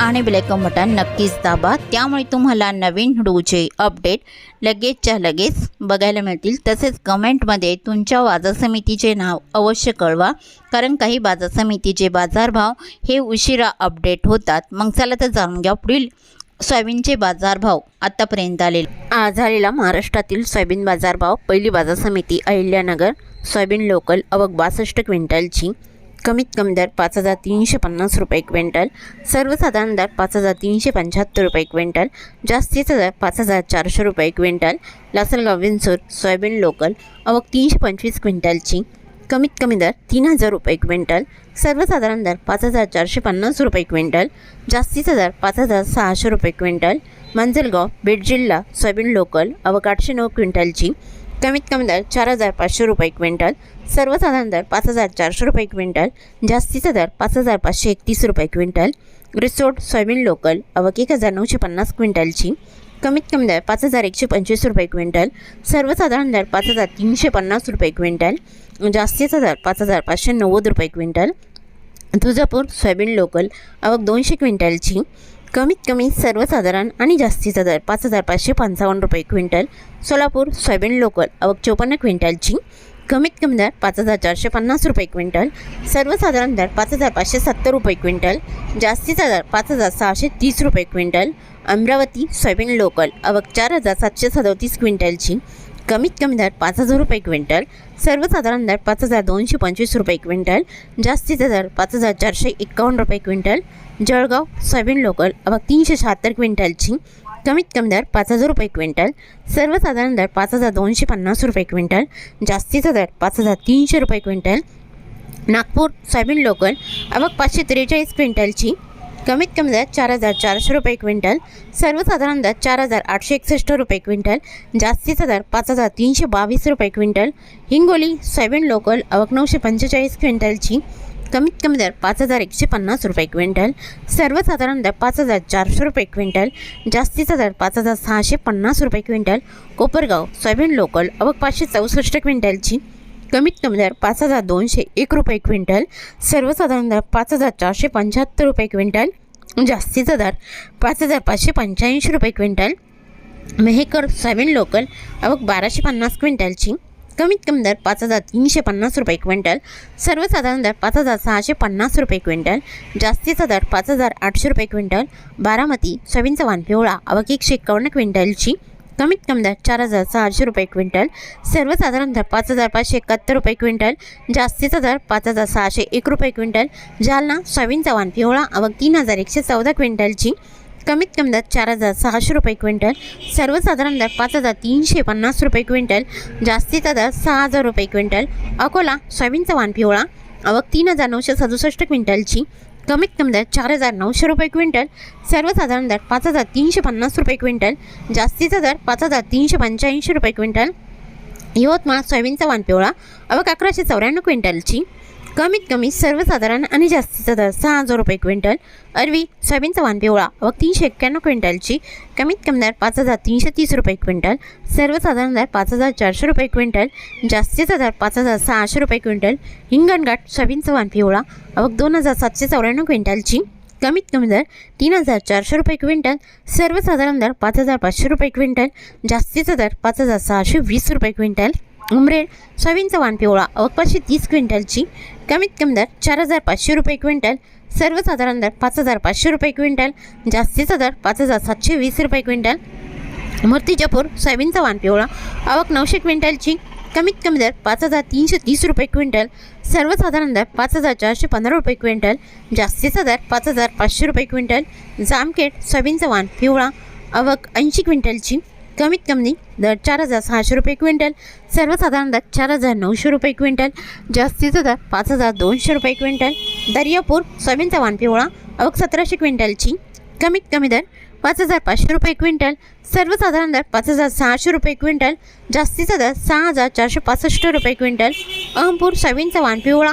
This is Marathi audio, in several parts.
आणि बेलायकन बटन नक्कीच दाबा. त्यामुळे तुम्हाला नवीन व्हिडिओचे अपडेट लगेचच्या लगेच बघायला मिळतील. तसेच कमेंटमध्ये तुमच्या बाजार समितीचे नाव अवश्य कळवा कारण काही बाजार समितीचे बाजारभाव हे उशिरा अपडेट होतात. मग चला तर जाणून घ्या पुढील सोयाबीनचे बाजारभाव आतापर्यंत आलेले. आज झालेला महाराष्ट्रातील सोयाबीन बाजारभाव पहिली बाजार समिती अहिल्यानगर सोयाबीन लोकल अवघ बासष्ट क्विंटलची. कमीत कमी दर पाच हजार तीनशे पन्नास रुपये क्विंटल सर्वसाधारण दर पाच हजार तीनशे पंच्याहत्तर रुपये क्विंटल जास्तीचा दर पाच हजार चारशे रुपये quintal Lasalgaon Vinchur soybean local अवक तीनशे पंचवीस क्विंटलची कमीत कमी दर तीन हजार रुपये क्विंटल सर्वसाधारण दर पाच हजार चारशे पन्नास रुपये क्विंटल जास्तीचा दर पाच हजार सहाशे रुपये क्विंटल मंजलगाव बीड जिल्हा सोयाबीन लोकल अवक आठशे नऊ क्विंटलची कमीत कमी दर चार हजार पाचशे रुपये क्विंटल सर्वसाधारण दर पाच हजार चारशे रुपये क्विंटल जास्तीचा दर पाच हजार पाचशे एकतीस रुपये क्विंटल रिसोर्ट सोयाबीन लोकल अवक एक हजार नऊशे पन्नास क्विंटलची कमीत कमी दर पाच हजार एकशे पंचवीस रुपये क्विंटल सर्वसाधारण दर पाच हजार तीनशे पन्नास रुपये क्विंटल जास्तीचा दर पाच हजार पाचशे नव्वद रुपये क्विंटल तुळजापूर सोयाबीन लोकल अवक दोनशे क्विंटलची कमीत कमी सर्वसाधारण आणि जास्तीचा दर पाच हजार पाचशे पंचावन्न रुपये क्विंटल सोलापूर सोयाबीन लोकल अवक चोपन्न क्विंटलची कमीत कमी दर पाच हजार चारशे पन्नास रुपये क्विंटल सर्वसाधारण दर पाच हजार पाचशे सत्तर रुपये क्विंटल जास्तीचा दर पाच हजार सहाशे तीस रुपये क्विंटल अमरावती सोयाबीन लोकल अवक चार हजार सातशे सदोतीस क्विंटलची कमीत कमी दर पाच हजार रुपये क्विंटल सर्वसाधारण दर पाच हजार दोनशे पंचवीस रुपये क्विंटल जास्तीचा दर पाच हजार चारशे एकावन्न रुपये क्विंटल जळगाव सोयाबीन लोकल अवक तीनशे शहात्तर क्विंटलची कमीत कमी दर पाच हजार रुपये क्विंटल सर्वसाधारण दर पाच हजार दोनशे पन्नास रुपये क्विंटल जास्तीचा दर पाच हजार तीनशे रुपये क्विंटल नागपूर सोयाबीन लोकल अवक पाचशे त्रेचाळीस क्विंटलची कमीत कमी दर चार हजार चारशे रुपये क्विंटल सर्वसाधारण दर चार हजार आठशे एकसष्ट रुपये क्विंटल जास्तीचा दर पाच हजार तीनशे बावीस रुपये क्विंटल हिंगोली सोयाबीन लोकल अवक नऊशे पंचेचाळीस क्विंटलची कमीत कमी दर पाच हजार एकशे पन्नास रुपये क्विंटल सर्वसाधारण दर पाच हजार चारशे रुपये क्विंटल जास्तीचा दर पाच हजार सहाशे पन्नास रुपये क्विंटल कोपरगाव सोयाबीन लोकल अवक पाचशे चौसष्ट क्विंटलची कमीत कमी दर पाच हजार दोनशे एक रुपये क्विंटल सर्वसाधारण दर पाच हजार चारशे पंच्याहत्तर रुपये क्विंटल जास्तीचा दर पाच हजार पाचशे पंच्याऐंशी रुपये क्विंटल. मेहेकर सोयाबीन लोकल अवक बाराशे पन्नास क्विंटलची कमीत कमी दर पाच हजार तीनशे पन्नास रुपये क्विंटल सर्वसाधारण दर पाच हजार सहाशे पन्नास रुपये क्विंटल जास्तीचा दर पाच हजार आठशे रुपये क्विंटल. बारामती सोयाबीनचा वाण पिवळा अवक एकशे एकावन्न क्विंटलची कमीत कमी दर चार हजार सहाशे रुपये क्विंटल. सर्वसाधारण दर पाच हजार पाचशे एकाहत्तर रुपये क्विंटल. जास्तीचा दर पाच हजार सहाशे एक रुपये क्विंटल. जालना सोयाबीन चव्हाण पिवळा अवक तीन हजार एकशे चौदा क्विंटलची. कमीत कमी दर चार हजार सहाशे रुपये क्विंटल. सर्वसाधारण दर पाच हजार तीनशे पन्नास रुपये क्विंटल. जास्तीचा दर सहा हजार रुपये क्विंटल. अकोला सोयाबीन चव्हाण पिवळा आवक तीन हजार नऊशे सदुसष्ट क्विंटलची. कमीत कमी दर चार हजार नऊशे रुपये क्विंटल सर्वसाधारण दर पाच हजार तीनशे पन्नास रुपये क्विंटल जास्तीचा दर पाच हजार तीनशे पंच्याऐंशी रुपये क्विंटल. यवतमाळ सोयाबीनचा वाण पिवळा अवक अकराशे चौऱ्याण्णव क्विंटलची. कमीत कमी सर्वसाधारण आणि जास्तीचा दर सहा हजार रुपये क्विंटल. अरवी सोयाबीनचा वाण पिवळा व तीनशे एक्क्याण्णव क्विंटलची कमीत कमी दर पाच हजार तीनशे तीस रुपये क्विंटल. सर्वसाधारण दर पाच हजार चारशे रुपये क्विंटल. जास्तीचा दर पाच हजार सहाशे रुपये क्विंटल. हिंगणघाट सोयाबीनचा वाण पिवळा व दोन हजार सातशे चौऱ्याण्णव क्विंटलची कमीत कमी दर तीन हजार चारशे रुपये क्विंटल. सर्वसाधारण दर पाच हजार पाचशे रुपये क्विंटल. जास्तीचा दर पाच हजार सहाशे वीस रुपये क्विंटल. उमरेड सोयाबीनचा वाण पिवळा अवक पाचशे तीस क्विंटलची कमीत कमी दर चार हजार पाचशे रुपये क्विंटल सर्वसाधारण दर पाच हजार पाचशे रुपये क्विंटल जास्तीचा दर पाच हजार सातशे वीस रुपये क्विंटल. मूर्तिजापूर सोयाबीनचा वाण पिवळा आवक नऊशे क्विंटलची कमीत कमी दर पाच हजार तीनशे तीस रुपये क्विंटल सर्वसाधारण दर पाच हजार चारशे पंधरा रुपये क्विंटल जास्तीचा दर पाच हजार पाचशे रुपये क्विंटल. जामखेड सोयाबीनचा वाण पिवळा आवक ऐंशी क्विंटलची कमीत कमी दर चार हजार सहाशे रुपये क्विंटल सर्वसाधारण दर चार हजार नऊशे रुपये क्विंटल जास्तीचा दर पाच हजार दोनशे रुपये क्विंटल दर्यापूर सोयाबीनचा वाण पिवळा अवक सतराशे क्विंटलची कमीत कमी दर पाच हजार पाचशे रुपये क्विंटल सर्वसाधारण दर पाच हजार सहाशे रुपये क्विंटल जास्तीचा दर सहा हजार चारशे पासष्ट रुपये क्विंटल अहमपूर सोयाबीनचा वाण पिवळा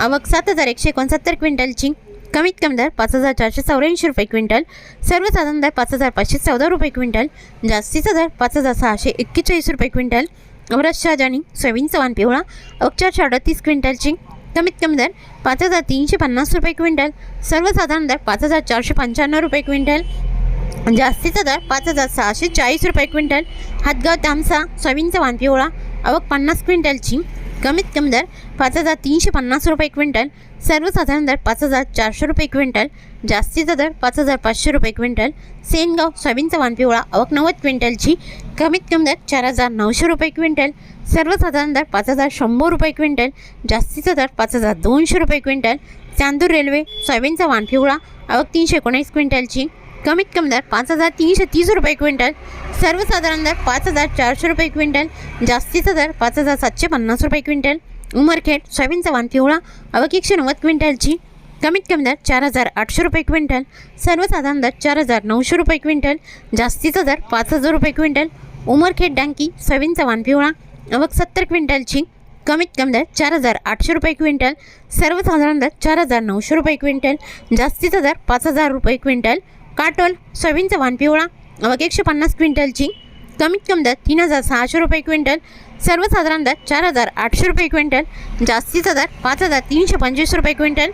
आवक सात हजार एकशे एकोणसत्तर क्विंटलची कमीत कमी दर पाच हजार चारशे चौऱ्याऐंशी रुपये क्विंटल. सर्वसाधारण दर पाच हजार पाचशे चौदा रुपये क्विंटल. जास्तीचा दर पाच हजार सहाशे एक्केचाळीस रुपये क्विंटल. अवराज शहाजानी सोयाबीन चव्हाण पिवळा. अक्षरशः अडतीस क्विंटलची. कमीत कमी दर पाच हजार तीनशे पन्नास रुपये क्विंटल. सर्वसाधारण दर पाच हजार चारशे पंच्याण्णव रुपये क्विंटल. जास्तीचा दर पाच हजार सहाशे चाळीस रुपये क्विंटल. हातगाव तामसा सोयाबीनचा वाण पिवळा. आवक पन्नास क्विंटलची. कमीत कमी दर पाच हजार तीनशे पन्नास रुपये क्विंटल सर्वसाधारण दर पाच हजार चारशे रुपये क्विंटल जास्तीचा दर पाच हजार पाचशे रुपये क्विंटल सेनगाव सोयाबीनचा वानपिवळा पिवळा नव्वद क्विंटलची कमीत कमी दर चार हजार नऊशे रुपये क्विंटल सर्वसाधारण दर पाच हजार शंभर रुपये क्विंटल जास्तीचा दर पाच हजार दोनशे रुपये क्विंटल चांदूर रेल्वे सोयाबीनचा वानपिवळा पिवळा तीनशे एकोणीस क्विंटलची कमीत कमी दर पाच हजार तीनशे तीस रुपये क्विंटल सर्वसाधारण दर पाच हजार चारशे रुपये क्विंटल जास्तीचा दर पाच हजार सातशे पन्नास रुपये क्विंटल उमरखेड सोयाबीनचा वाण पिवळा आवक एकशे नव्वद क्विंटलची कमीत कमी दर चार हजार आठशे रुपये क्विंटल सर्वसाधारण दर चार हजार नऊशे रुपये क्विंटल जास्तीचा दर पाच हजार रुपये क्विंटल उमरखेड डांकी सोयाबीनचा वाण पिवळा अवक सत्तर क्विंटलची कमीत कमी दर चार हजार आठशे रुपये क्विंटल सर्वसाधारण दर चार हजार नऊशे रुपये क्विंटल जास्तीचा दर पाच हजार रुपये क्विंटल काटोल सोयाबीनचा वाण पिवळा आवक एकशे पन्नास क्विंटलची कमीत कमी दर तीन हजार सहाशे रुपये क्विंटल सर्वसाधारण दर चार हजार आठशे रुपये क्विंटल जास्तीचा दर पाच हजार तीनशे पंचवीस रुपये क्विंटल.